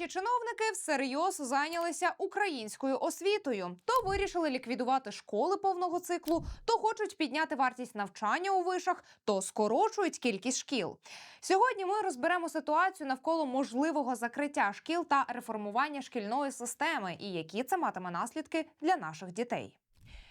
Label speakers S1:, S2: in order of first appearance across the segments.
S1: Наші чиновники всерйоз зайнялися українською освітою. То вирішили ліквідувати школи повного циклу, то хочуть підняти вартість навчання у вишах, то скорочують кількість шкіл. Сьогодні ми розберемо ситуацію навколо можливого закриття шкіл та реформування шкільної системи і які це матиме наслідки для наших дітей.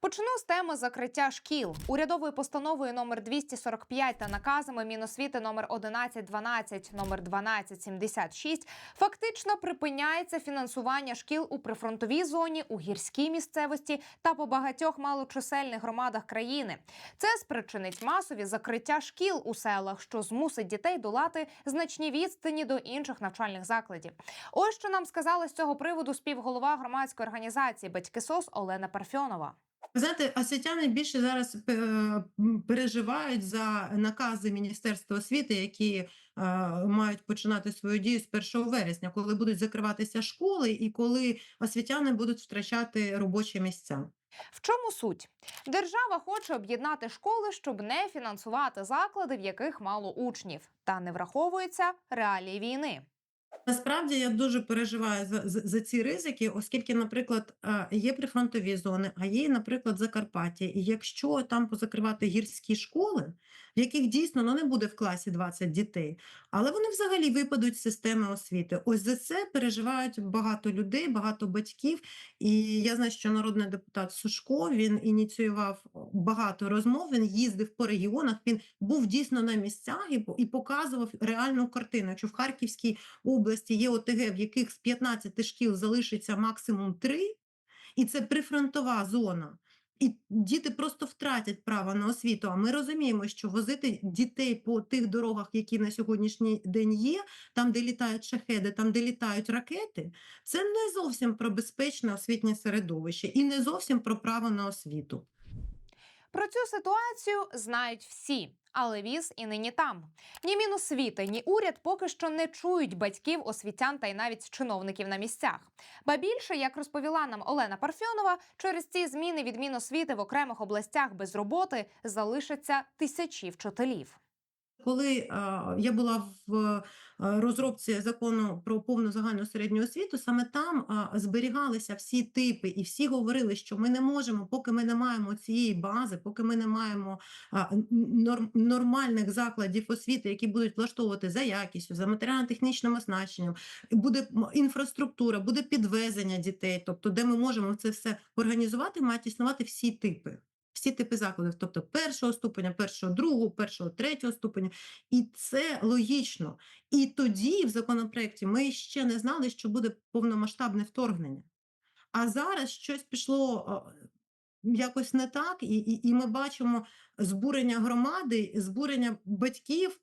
S1: Почну з теми закриття шкіл. Урядовою постановою номер 245 та наказами Міносвіти номер 1112, номер 1276 фактично припиняється фінансування шкіл у прифронтовій зоні, у гірській місцевості та по багатьох малочисельних громадах країни. Це спричинить масові закриття шкіл у селах, що змусить дітей долати значні відстані до інших навчальних закладів. Ось що нам сказала з цього приводу співголова громадської організації Батьки СОС Олена Парфьонова.
S2: Знаєте, освітяни більше зараз е, переживають за накази Міністерства освіти, які е, мають починати свою дію з 1 вересня, коли будуть закриватися школи і коли освітяни будуть втрачати робочі місця.
S1: В чому суть? Держава хоче об'єднати школи, щоб не фінансувати заклади, в яких мало учнів, та не враховуються реалії війни.
S2: Насправді я дуже переживаю за, за, за ці ризики, оскільки, наприклад, е, є прифронтові зони, а є, наприклад, Закарпаття. І якщо там позакривати гірські школи, яких дійсно ну, не буде в класі 20 дітей, але вони взагалі випадуть з системи освіти. Ось за це переживають багато людей, багато батьків. І я знаю, що народний депутат Сушко він ініціював багато розмов. Він їздив по регіонах. Він був дійсно на місцях і, і показував реальну картину. Якщо в Харківській області є ОТГ, в яких з 15 шкіл залишиться максимум 3, і це прифронтова зона. І діти просто втратять право на освіту. А ми розуміємо, що возити дітей по тих дорогах, які на сьогоднішній день є, там, де літають шахеди, там, де літають ракети, це не зовсім про безпечне освітнє середовище і не зовсім про право на освіту.
S1: Про цю ситуацію знають всі. Але віз і нині там. Ні Міносвіти, ні уряд поки що не чують батьків, освітян та й навіть чиновників на місцях. Ба більше, як розповіла нам Олена Парфьонова, через ці зміни від Міносвіти в окремих областях без роботи залишаться тисячі вчителів.
S2: Коли е, я була в розробці закону про повну загальну середню освіту, саме там е, зберігалися всі типи, і всі говорили, що ми не можемо, поки ми не маємо цієї бази, поки ми не маємо е, норм, нормальних закладів освіти, які будуть влаштовувати за якістю, за матеріально-технічним оснащенням, буде інфраструктура, буде підвезення дітей, тобто де ми можемо це все організувати, мають існувати всі типи. Всі типи закладів, тобто першого ступеня, першого, другого, першого, третього ступеня, і це логічно. І тоді в законопроекті ми ще не знали, що буде повномасштабне вторгнення. А зараз щось пішло якось не так, і, і, і ми бачимо збурення громади, збурення батьків,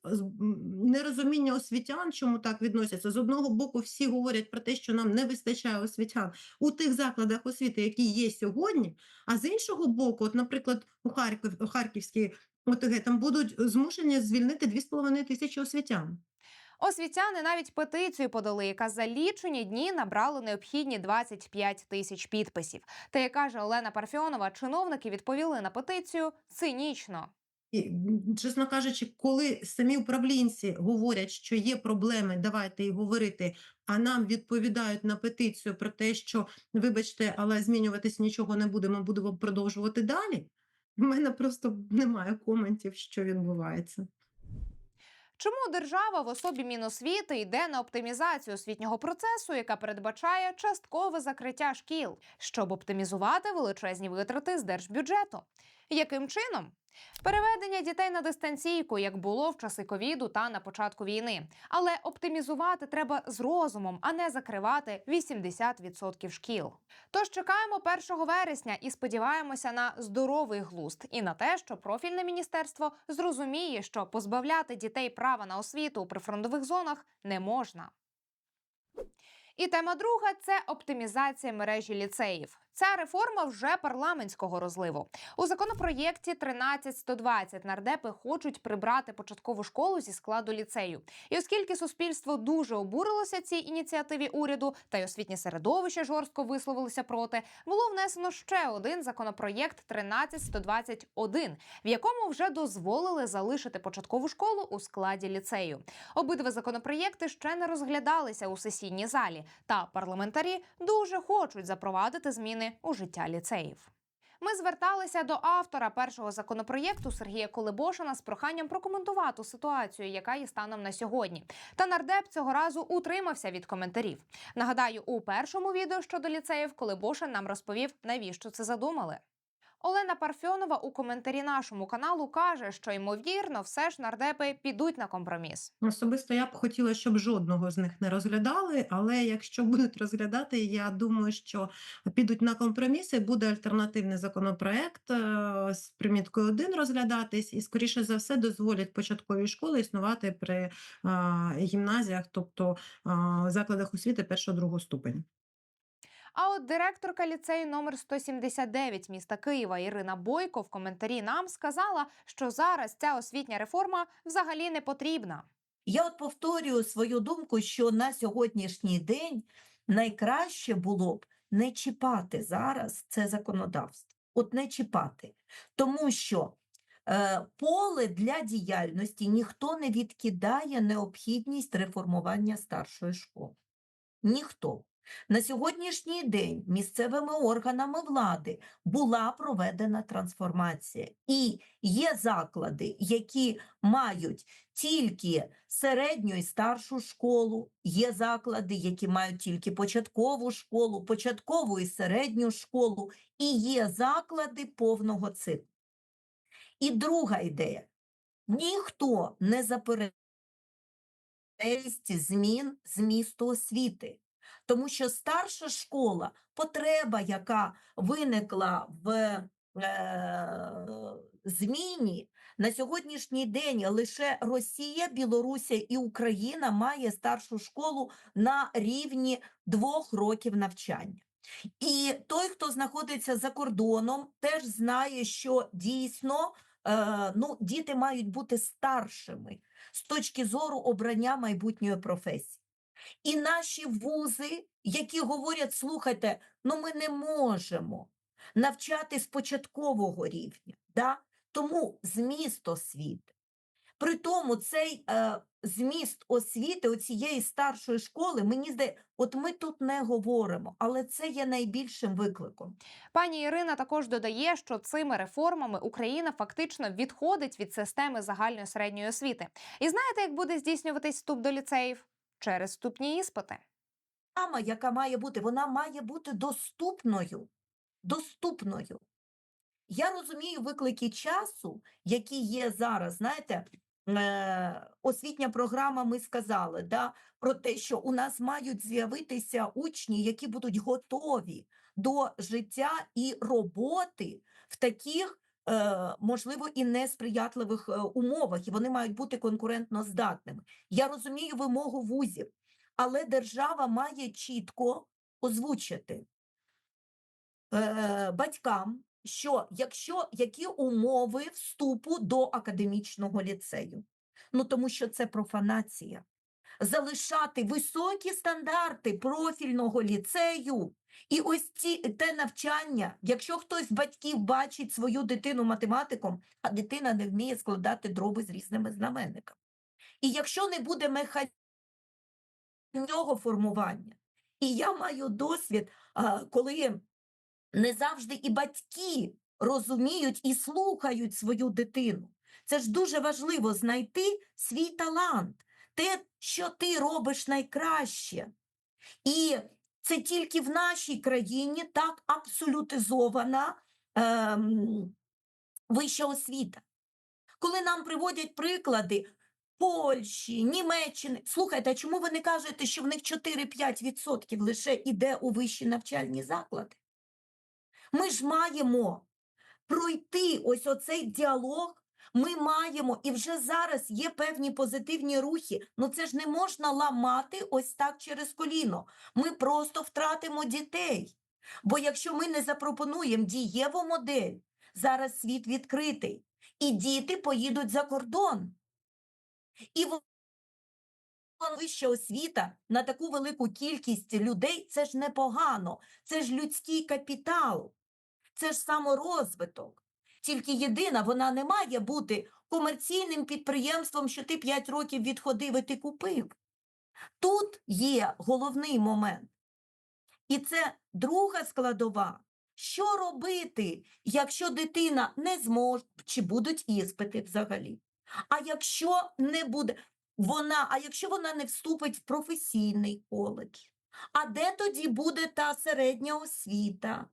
S2: нерозуміння освітян, чому так відносяться. З одного боку, всі говорять про те, що нам не вистачає освітян у тих закладах освіти, які є сьогодні. А з іншого боку, от, наприклад, у Харків, Харківській ОТГ там будуть змушені звільнити 2,5 тисячі освітян.
S1: Освітяни навіть петицію подали, яка за лічені дні набрала необхідні 25 тисяч підписів. Та як каже Олена Парфьонова, чиновники відповіли на петицію цинічно.
S2: І, чесно кажучи, коли самі управлінці говорять, що є проблеми, давайте і говорити, а нам відповідають на петицію про те, що вибачте, але змінюватись нічого не будемо, будемо продовжувати далі. В мене просто немає коментів, що відбувається.
S1: Чому держава в особі Міносвіти йде на оптимізацію освітнього процесу, яка передбачає часткове закриття шкіл, щоб оптимізувати величезні витрати з держбюджету? Яким чином? Переведення дітей на дистанційку, як було в часи ковіду та на початку війни. Але оптимізувати треба з розумом, а не закривати 80% шкіл. Тож чекаємо 1 вересня і сподіваємося на здоровий глузд і на те, що профільне міністерство зрозуміє, що позбавляти дітей права на освіту у прифронтових зонах не можна. І тема друга це оптимізація мережі ліцеїв. Ця реформа вже парламентського розливу. У законопроєкті 13120 нардепи хочуть прибрати початкову школу зі складу ліцею. І оскільки суспільство дуже обурилося цій ініціативі уряду, та й освітнє середовище жорстко висловилося проти, було внесено ще один законопроєкт 13121, в якому вже дозволили залишити початкову школу у складі ліцею. Обидва законопроєкти ще не розглядалися у сесійній залі, та парламентарі дуже хочуть запровадити зміни у життя ліцеїв. Ми зверталися до автора першого законопроєкту Сергія Колебошина з проханням прокоментувати ситуацію, яка є станом на сьогодні. Та нардеп цього разу утримався від коментарів. Нагадаю, у першому відео щодо ліцеїв Колебошин нам розповів, навіщо це задумали. Олена Парфьонова у коментарі нашому каналу каже, що ймовірно, все ж нардепи підуть на компроміс.
S2: Особисто я б хотіла, щоб жодного з них не розглядали, але якщо будуть розглядати, я думаю, що підуть на компроміси, буде альтернативний законопроект е, з приміткою 1 розглядатись, і, скоріше за все, дозволять початкові школи існувати при е, гімназіях, тобто е, закладах освіти першого-другого ступеня.
S1: А от директорка ліцею номер 179 міста Києва Ірина Бойко в коментарі нам сказала, що зараз ця освітня реформа взагалі не потрібна.
S3: Я от повторюю свою думку, що на сьогоднішній день найкраще було б не чіпати зараз це законодавство. От не чіпати. Тому що е, поле для діяльності ніхто не відкидає необхідність реформування старшої школи. Ніхто. На сьогоднішній день місцевими органами влади була проведена трансформація. І є заклади, які мають тільки середню і старшу школу, є заклади, які мають тільки початкову школу, початкову і середню школу, і є заклади повного циклу. І друга ідея. Ніхто не заперечує змін змісту освіти. Тому що старша школа, потреба, яка виникла в е, зміні, на сьогоднішній день лише Росія, Білорусія і Україна має старшу школу на рівні двох років навчання. І той, хто знаходиться за кордоном, теж знає, що дійсно е, ну, діти мають бути старшими з точки зору обрання майбутньої професії. І наші вузи, які говорять, слухайте, ну ми не можемо навчати з початкового рівня, да? тому зміст освіти. При тому цей е, зміст освіти оцієї старшої школи, мені здається, от ми тут не говоримо, але це є найбільшим викликом.
S1: Пані Ірина також додає, що цими реформами Україна фактично відходить від системи загальної середньої освіти. І знаєте, як буде здійснюватись вступ до ліцеїв? Через вступні іспити.
S3: Програма, яка має бути, вона має бути доступною. Доступною. Я розумію виклики часу, які є зараз. Знаєте, е, освітня програма, ми сказали, да, про те, що у нас мають з'явитися учні, які будуть готові до життя і роботи в таких, можливо, і несприятливих е, умовах, і вони мають бути конкурентно здатними. Я розумію вимогу вузів, але держава має чітко озвучити е, батькам, що якщо які умови вступу до академічного ліцею, ну тому що це профанація. Залишати високі стандарти профільного ліцею і ось ці те навчання, якщо хтось з батьків бачить свою дитину математиком, а дитина не вміє складати дроби з різними знаменниками. І якщо не буде механізму формування, і я маю досвід, коли не завжди і батьки розуміють і слухають свою дитину. Це ж дуже важливо знайти свій талант, те, що ти робиш найкраще. І це тільки в нашій країні так абсолютизована ем, вища освіта. Коли нам приводять приклади Польщі, Німеччини, слухайте, а чому ви не кажете, що в них 4-5% лише іде у вищі навчальні заклади? Ми ж маємо пройти ось оцей діалог, Ми маємо, і вже зараз є певні позитивні рухи. Ну це ж не можна ламати ось так через коліно. Ми просто втратимо дітей. Бо якщо ми не запропонуємо дієву модель, зараз світ відкритий, і діти поїдуть за кордон. І вища освіта на таку велику кількість людей це ж непогано, це ж людський капітал, це ж саморозвиток. Тільки єдина, вона не має бути комерційним підприємством, що ти 5 років відходив і ти купив. Тут є головний момент. І це друга складова. Що робити, якщо дитина не зможе, чи будуть іспити взагалі? А якщо не буде вона, а якщо вона не вступить в професійний коледж? А де тоді буде та середня освіта?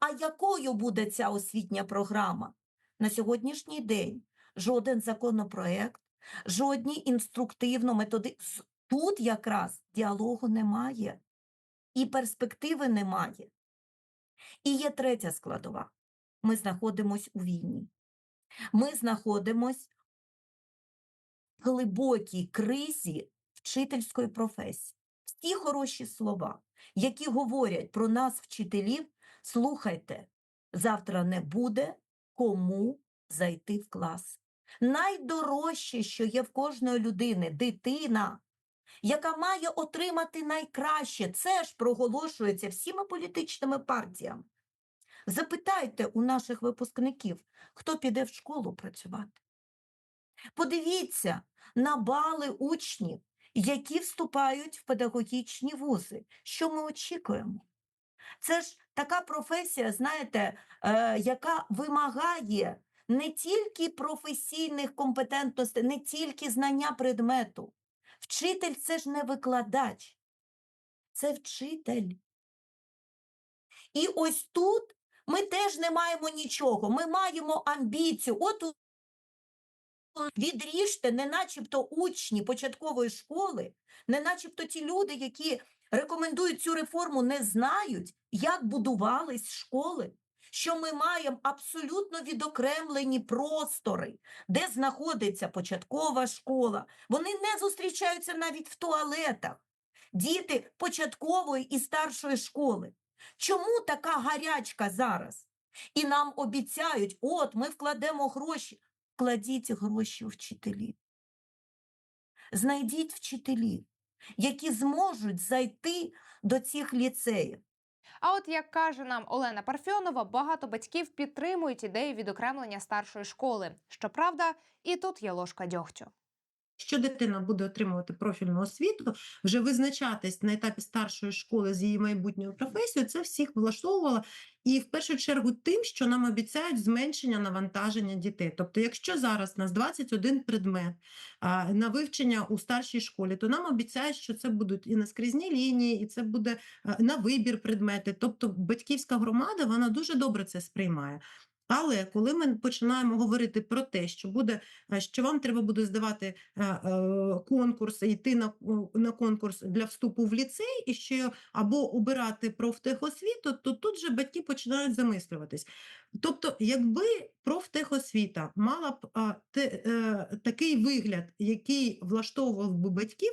S3: А якою буде ця освітня програма? На сьогоднішній день жоден законопроект, жодні інструктивно методи. Тут якраз діалогу немає і перспективи немає. І є третя складова. Ми знаходимось у війні. Ми знаходимось в глибокій кризі вчительської професії. Всі хороші слова, які говорять про нас, вчителів, слухайте, завтра не буде кому зайти в клас. Найдорожче, що є в кожної людини, дитина, яка має отримати найкраще. Це ж проголошується всіма політичними партіями. Запитайте у наших випускників, хто піде в школу працювати. Подивіться на бали учнів, які вступають в педагогічні вузи. Що ми очікуємо? Це ж така професія, знаєте, е, яка вимагає не тільки професійних компетентностей, не тільки знання предмету. Вчитель це ж не викладач, це вчитель. І ось тут ми теж не маємо нічого. Ми маємо амбіцію. От відріжте, не начебто учні початкової школи, не начебто ті люди, які рекомендують цю реформу, не знають, як будувались школи. Що ми маємо абсолютно відокремлені простори, де знаходиться початкова школа. Вони не зустрічаються навіть в туалетах. Діти початкової і старшої школи. Чому така гарячка зараз? І нам обіцяють, от ми вкладемо гроші. Кладіть гроші у вчителів. Знайдіть вчителів, які зможуть зайти до цих ліцеїв.
S1: А от як каже нам Олена Парфьонова, багато батьків підтримують ідею відокремлення старшої школи. Щоправда, і тут є ложка дьогтю.
S2: Якщо дитина буде отримувати профільну освіту, вже визначатись на етапі старшої школи з її майбутньою професією, це всіх влаштовувало. І в першу чергу тим, що нам обіцяють зменшення навантаження дітей. Тобто, якщо зараз у нас 21 предмет а, на вивчення у старшій школі, то нам обіцяють, що це будуть і наскрізні лінії, і це буде а, на вибір предмети. Тобто батьківська громада вона дуже добре це сприймає. Але коли ми починаємо говорити про те, що буде, що вам треба буде здавати е, е, конкурс, йти на, на конкурс для вступу в ліцей, і що або обирати профтехосвіту, то тут же батьки починають замислюватись. Тобто, якби профтехосвіта мала б те, е, такий вигляд, який влаштовував би батьків.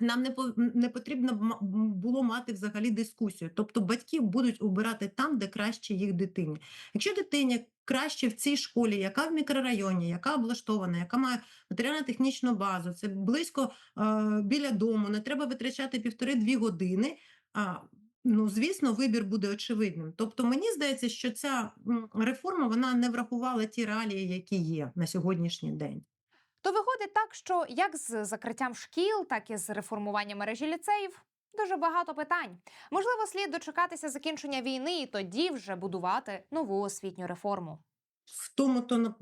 S2: Нам не по- не потрібно було мати взагалі дискусію. Тобто батьки будуть обирати там, де краще їх дитині. Якщо дитині краще в цій школі, яка в мікрорайоні, яка облаштована, яка має матеріально-технічну базу, це близько е, біля дому, не треба витрачати півтори-дві години. А, ну, звісно, вибір буде очевидним. Тобто, мені здається, що ця реформа вона не врахувала ті реалії, які є на сьогоднішній день.
S1: То виходить так, що як з закриттям шкіл, так і з реформуванням мережі ліцеїв. Дуже багато питань. Можливо, слід дочекатися закінчення війни і тоді вже будувати нову освітню реформу.
S2: в тому то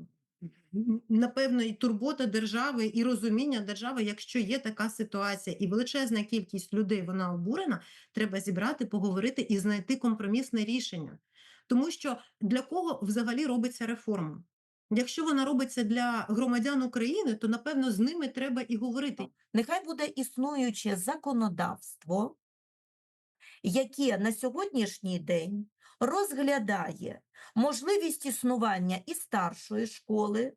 S2: напевно і турбота держави, і розуміння держави, якщо є така ситуація, і величезна кількість людей вона обурена, треба зібрати, поговорити і знайти компромісне рішення. Тому що для кого взагалі робиться реформа? Якщо вона робиться для громадян України, то напевно з ними треба і говорити.
S3: Нехай буде існуюче законодавство, яке на сьогоднішній день розглядає можливість існування і старшої школи,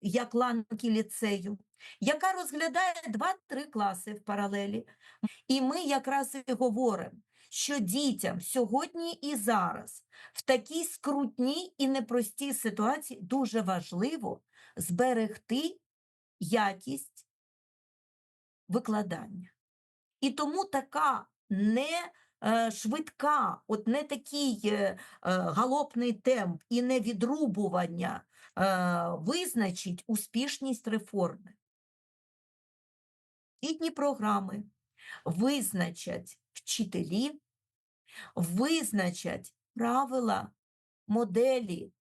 S3: як ланки ліцею, яка розглядає 2-3 класи в паралелі. І ми якраз і говоримо, що дітям сьогодні і зараз в такій скрутній і непростій ситуації дуже важливо зберегти якість викладання. І тому така не е, швидка, от не такий е, е, галопний темп і не відрубування визначить успішність реформи. Гідні програми визначать вчителі, визначать правила, моделі.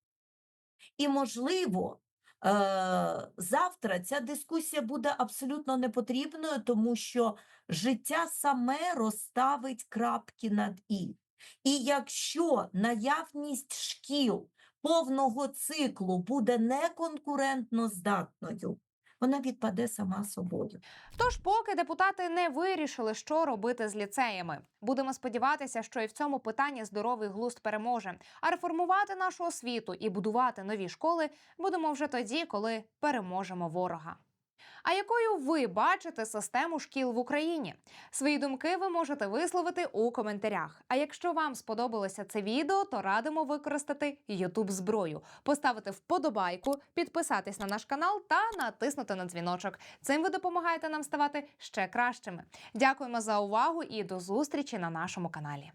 S3: І, можливо, е, завтра ця дискусія буде абсолютно непотрібною, тому що життя саме розставить крапки над і. І якщо наявність шкіл повного циклу буде неконкурентно здатною, вона відпаде сама собою.
S1: Тож, поки депутати не вирішили, що робити з ліцеями, будемо сподіватися, що і в цьому питанні здоровий глузд переможе. А реформувати нашу освіту і будувати нові школи будемо вже тоді, коли переможемо ворога. А якою ви бачите систему шкіл в Україні? Свої думки ви можете висловити у коментарях. А якщо вам сподобалося це відео, то радимо використати youtube зброю, поставити вподобайку, підписатись на наш канал та натиснути на дзвіночок. Цим ви допомагаєте нам ставати ще кращими. Дякуємо за увагу і до зустрічі на нашому каналі.